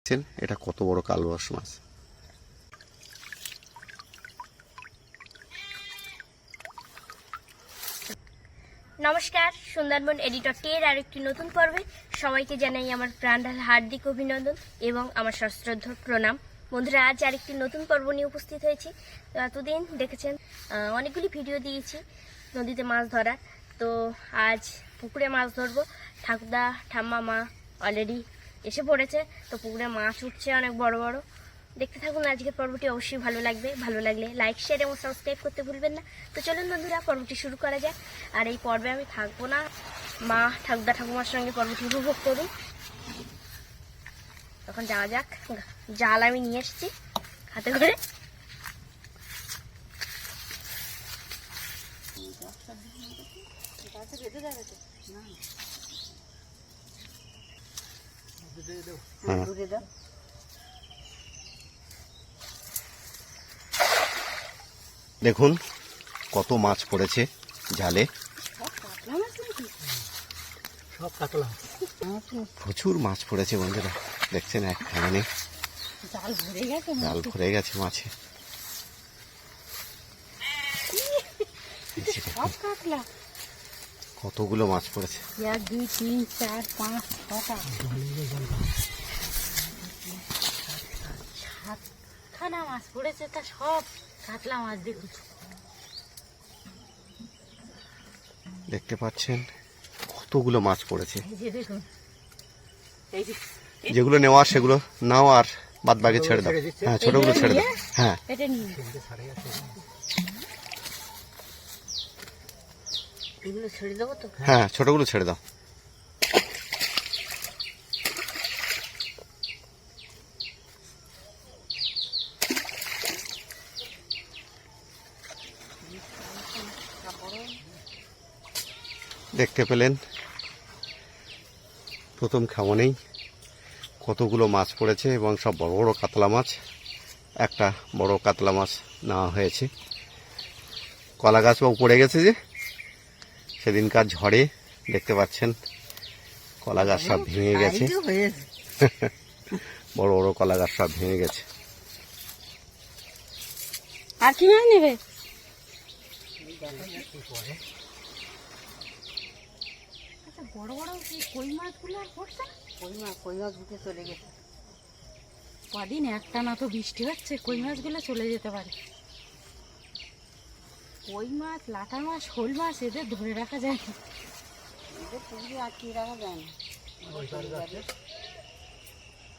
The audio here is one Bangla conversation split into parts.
দেখছেন? এটা কত বড় কালবাস মাছ। নমস্কার, সুন্দরবন এডিটর টের আরেকটি নতুন পর্বে সবাইকে জানাই আমার প্রাণঢাল হার্দিক অভিনন্দন এবং আমার সশ্রদ্ধ প্রণাম। বন্ধুরা, আজ আরেকটি নতুন পর্ব নিয়ে উপস্থিত হয়েছি। তো এতদিন দেখেছেন অনেকগুলি ভিডিও দিয়েছি নদীতে মাছ ধরা তো আজ পুকুরে মাছ ধরবো। ঠাকুরদা ঠাম্মা মা অলরেডি এসে পড়েছে। তো পুকুরে মাছ উঠছে অনেক বড় বড়। দেখতে থাকুন, আজকের পর্বটি অবশ্যই ভালো লাগবে। ভালো লাগলে লাইক শেয়ার এবং সাবস্ক্রাইব করতে ভুলবেন না। তো চলুন বন্ধুরা, পর্বটি শুরু করা যাক। আর এই পর্বে আমি থাকব না। মা ঠাকুরদা ঠাকুমার সঙ্গে পর্বটি উপভোগ করুন। তখন যাওয়া যাক। জাল আমি নিয়ে এসেছি হাতে করে। হ্যাঁ দেখুন কত মাছ পড়েছে জালে। সব কাতলা প্রচুর মাছ পড়েছে বন্ধুরা দেখছেন এক খানে জাল ভরে গেছে জাল ভরে গেছে মাছে। সব কাতলা। কতগুলো মাছ পড়েছে? এক দুই তিন চার পাঁচ ছটা। সাতখানা মাছ পড়েছে তা সব কাতলা মাছ দেখুন দেখতে পাচ্ছেন কতগুলো মাছ পড়েছে। এই যে দেখুন। এই যে যেগুলো নেওয়া সেগুলো নাও আর বাদ বাকি ছেড়ে দাও। হ্যাঁ ছোটগুলো ছেড়ে দাও। হ্যাঁ এটা নিয়ে হ্যাঁ ছোটগুলো ছেড়ে দাও। দেখতে পেলেন, প্রথম খাওয়ানেই কতগুলো মাছ পড়েছে এবং সব বড় বড় কাতলা মাছ। একটা বড় কাতলা মাছ নেওয়া হয়েছে। কলা গাছ বা পড়ে গেছে যে? সেদিনকার ঝড়ে দেখতে পাচ্ছেন কলা গাছ সব ভেঙে গেছে। বড় বড় কলা গাছ সব ভেঙে গেছে। আর কি নেবে? আচ্ছা বড় বড় কি কই মাছগুলো আর পড়ছে কই মাছ কই মাছ উঠে চলে গেছে। কদিন একটা না তো বৃষ্টি হচ্ছে কই মাছগুলো চলে যেতে পারে? কই মাছ? লাটা মাছ শোল মাছ? এদের ধরে রাখা যায় না। এদের পুকুরে আটকিয়ে রাখা যায় না?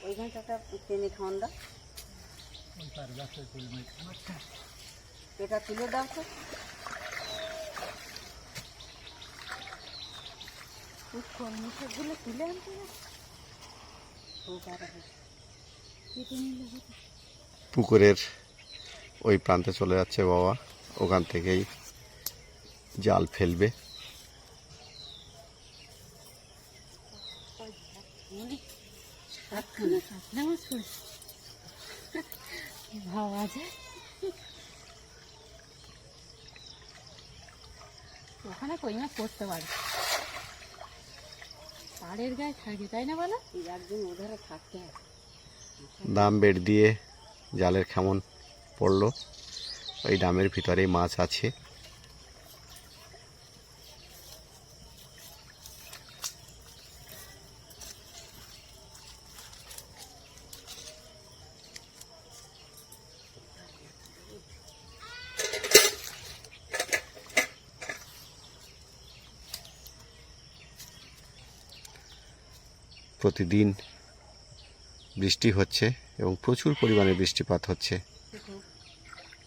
ওইখানটা টেনে খাওয়ান দাও। এটা তুলে দাও তো। কোন মুখগুলো তুলে আনতে। পুকুরের ওই প্রান্তে চলে যাচ্ছে বাবা। ওখান থেকেই জাল ফেলবে। ওখানে কই মাছ পড়তে পারে। পাড়ের গায়ে থাকে তাই না বলো? একদিন ওধারে থাকতে দাম বেড় দিয়ে জালের কেমন পড়ল। ওই ডামের ভিতরে মাছ আছে। প্রতিদিন বৃষ্টি হচ্ছে এবং প্রচুর পরিমাণে বৃষ্টিপাত হচ্ছে।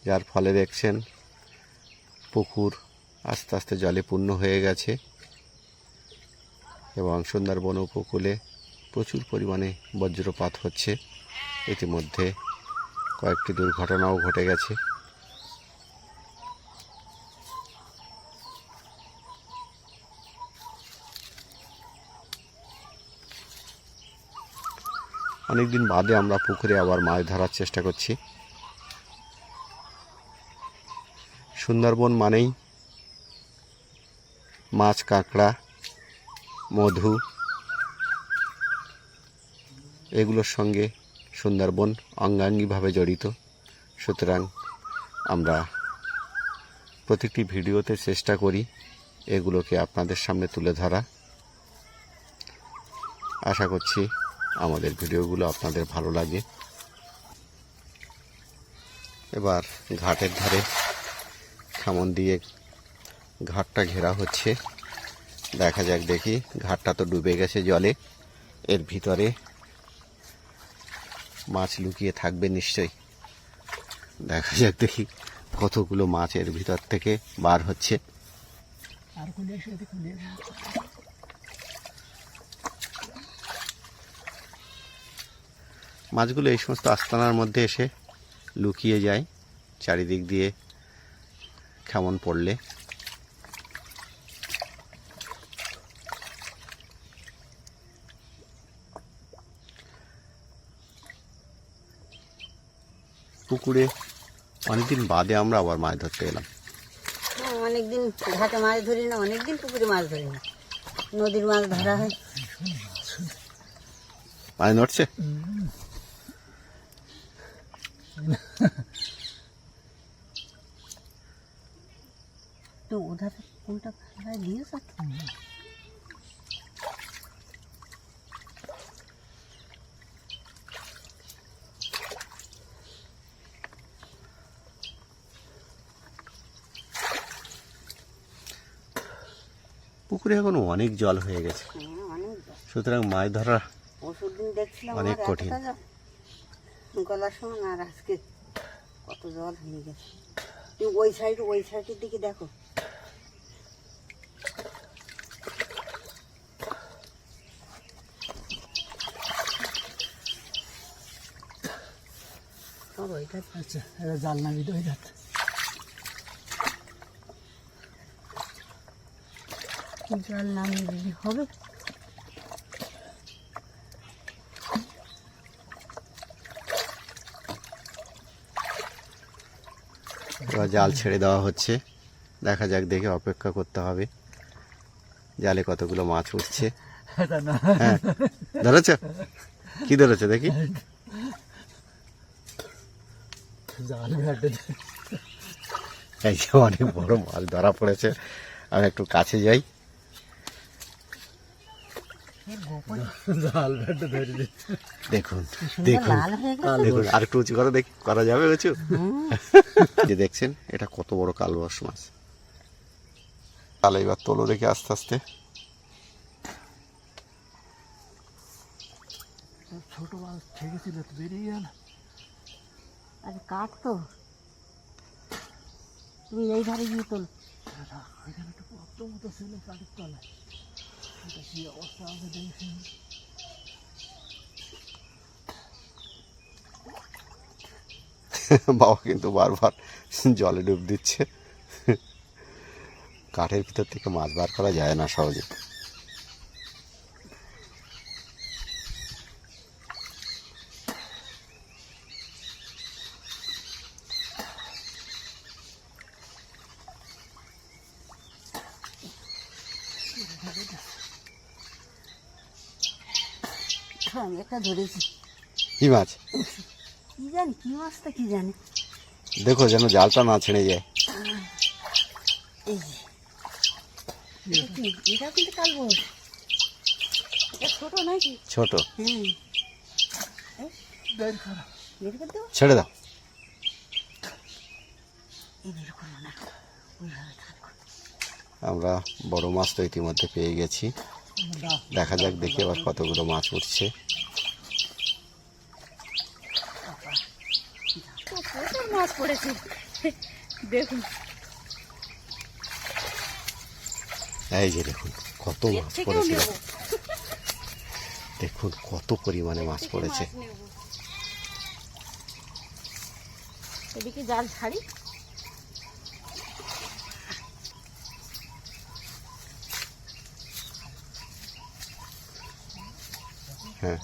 যার ফলে দেখছেন পুকুর আস্তে আস্তে জলে পূর্ণ হয়ে গেছে এবং সুন্দরবন উপকূলে প্রচুর পরিমাণে বজ্রপাত হচ্ছে। ইতিমধ্যে কয়েকটি দুর্ঘটনাও ঘটে গেছে। অনেকদিন বাদে আমরা পুকুরে আবার মাছ ধরার চেষ্টা করছি। সুন্দরবন মানেই মাছ, কাঁকড়া, মধু। এগুলোর সঙ্গে সুন্দরবন অঙ্গাঙ্গিভাবে জড়িত। সুতরাং আমরা প্রতিটি ভিডিওতে চেষ্টা করি এগুলোকে আপনাদের সামনে তুলে ধরা। আশা করছি আমাদের ভিডিওগুলো আপনাদের ভালো লাগে। এবার ঘাটের ধারে খামন দিয়ে ঘাটটা ঘেরা হচ্ছে। দেখা যাক দেখি ঘাটটা তো ডুবে গেছে জলে। এর ভিতরে মাছ লুকিয়ে থাকবে নিশ্চয়ই। দেখা যাক দেখি কতগুলো মাছ এর ভিতর থেকে বার হচ্ছে। মাছগুলো এই সমস্ত আস্তানার মধ্যে এসে লুকিয়ে যায় চারিদিক দিয়ে কেমন পড়লে? পুকুরে অনেকদিন বাদে আমরা আবার মাছ ধরতে এলাম। হ্যাঁ অনেকদিন ঘাটে মাছ ধরি না অনেকদিন পুকুরে মাছ ধরি না। নদীর মাছ ধরা হয়। মাছ নড়ছে তো ওধার কোনটা ফেলায় দিয়েছ পুকুরে এখন অনেক জল হয়ে গেছে। হ্যাঁ, সুতরাং মাছ ধরা অনেক কঠিন। গলার সমান আর আজকে কত জল হয়ে গেছে। তুই ওই সাইড ওই সাইডের দিকে দেখো। আচ্ছা এটা জাল জল নামিয়ে দিলে হবে? এবার জাল ছেড়ে দেওয়া হচ্ছে। দেখা যাক দেখে অপেক্ষা করতে হবে। জালে কতগুলো মাছ উঠছে। হ্যাঁ ধরেছ? কি ধরেছে দেখি? জাল এই যে অনেক বড় মাছ ধরা পড়েছে। আমি একটু কাছে যাই। দেখুন দেখুন দেখুন আর একটু উঁচু করে দেখি করা যাবে উঁচু যে দেখছেন, এটা কত বড় কালবাস মাছ। তাহলে এবার তোলো দেখি আস্তে আস্তে। ছোট মাছ তো বেরিয়ে গেল। আরে কাঠ তো। তুমি এই ধারে গিয়ে তোল। ওইখানে একটা পদ্ম মতো ছিল কাঠের তলায়। এটা কি অবস্থা হবে দেখি? বাবা কিন্তু বারবার জলে ডুব দিচ্ছে। কাঠের ভিতর থেকে মাছ বার করা যায় না সহজে। আমি একটা ধরেছি। কি মাছ? কি জানি কি মাছটা কি জানি। দেখো যেন জালটা না ছেড়ে যায়। এই এটা কিন্তু কালবো এটা ছোট নাকি? ছোট। হ্যাঁ। ছেড়ে দাও। আমরা বড় মাছ তো ইতিমধ্যে পেয়ে গেছি। দেখা যাক দেখি আবার কতগুলো মাছ উঠছে। মাছ পড়েছে। দেখুন। এই যে দেখুন কত মাছ পড়েছে। দেখুন কত পরিমাণে মাছ পড়েছে। এদিকে জাল ছাড়ি। হ্যাঁ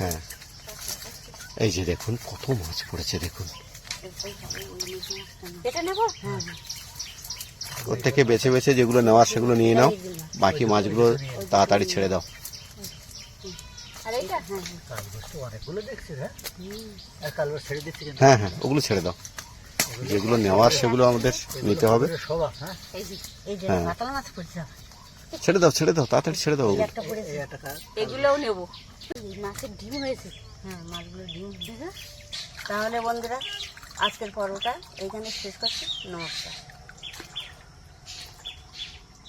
হ্যাঁ। এই যে দেখুন কত মাছ পড়েছে দেখুন। ওর থেকে বেছে বেছে যেগুলো নেওয়ার সেগুলো নিয়ে নাও। বাকি মাছগুলো তাড়াতাড়ি ছেড়ে দাও। হ্যাঁ হ্যাঁ হ্যাঁ হ্যাঁ হ্যাঁ ওগুলো ছেড়ে দাও। যেগুলো নেওয়ার সেগুলো আমাদের নিতে হবে। হ্যাঁ। ছেড়ে দাও ছেড়ে দাও তাড়াতাড়ি ছেড়ে দাও এগুলোও নেব। মাছের ডিম হয়েছে। হ্যাঁ মাছগুলো ডিম দিয়েছে তাহলে বন্ধুরা আজকের পর্বটা এইখানে শেষ করছি। নমস্কার।